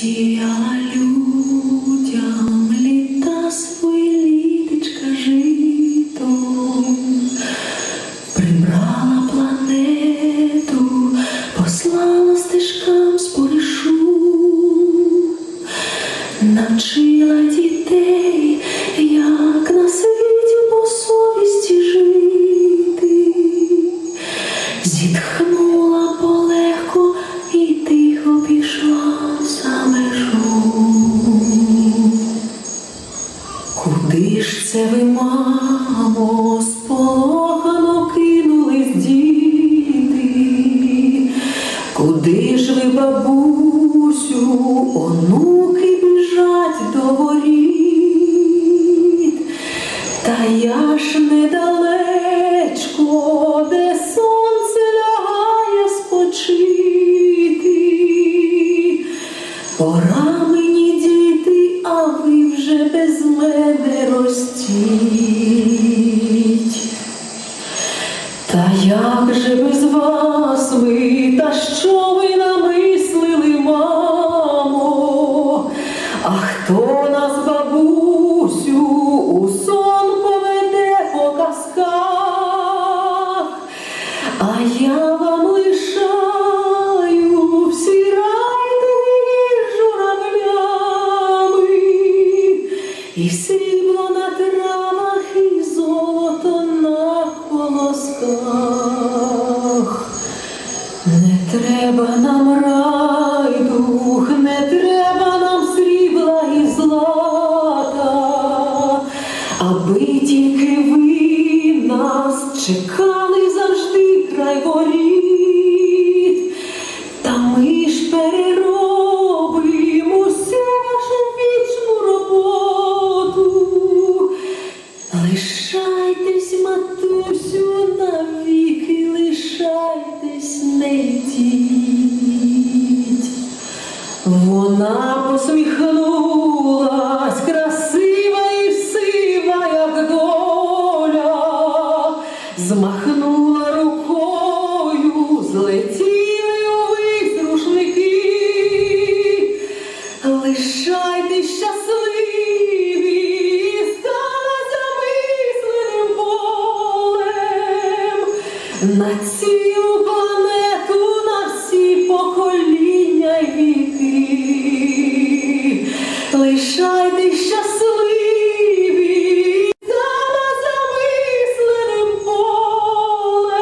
Сіяла людям літа свої літочка житом, прибрала планету, послала стежкам споришу, навчила Та я ж недалечко, де сонце лягає спочити. Пора мені діти, а ви вже без мене ростіть. Та як же без вас ми, та що я вам лишаю всі райди журавлями, і срібло на травах, і золото на колосках. Не треба нам райдух, не треба нам срібла і злата, аби тільки ви нас чекали Лишайтесь, матусю, навіки, лишайтесь, не йдіть. Вона посміхнулась, красива і сива, як доля, змахнула. на цілу планету, на всі покоління віки. Лишайте щасливі за замисленим полем.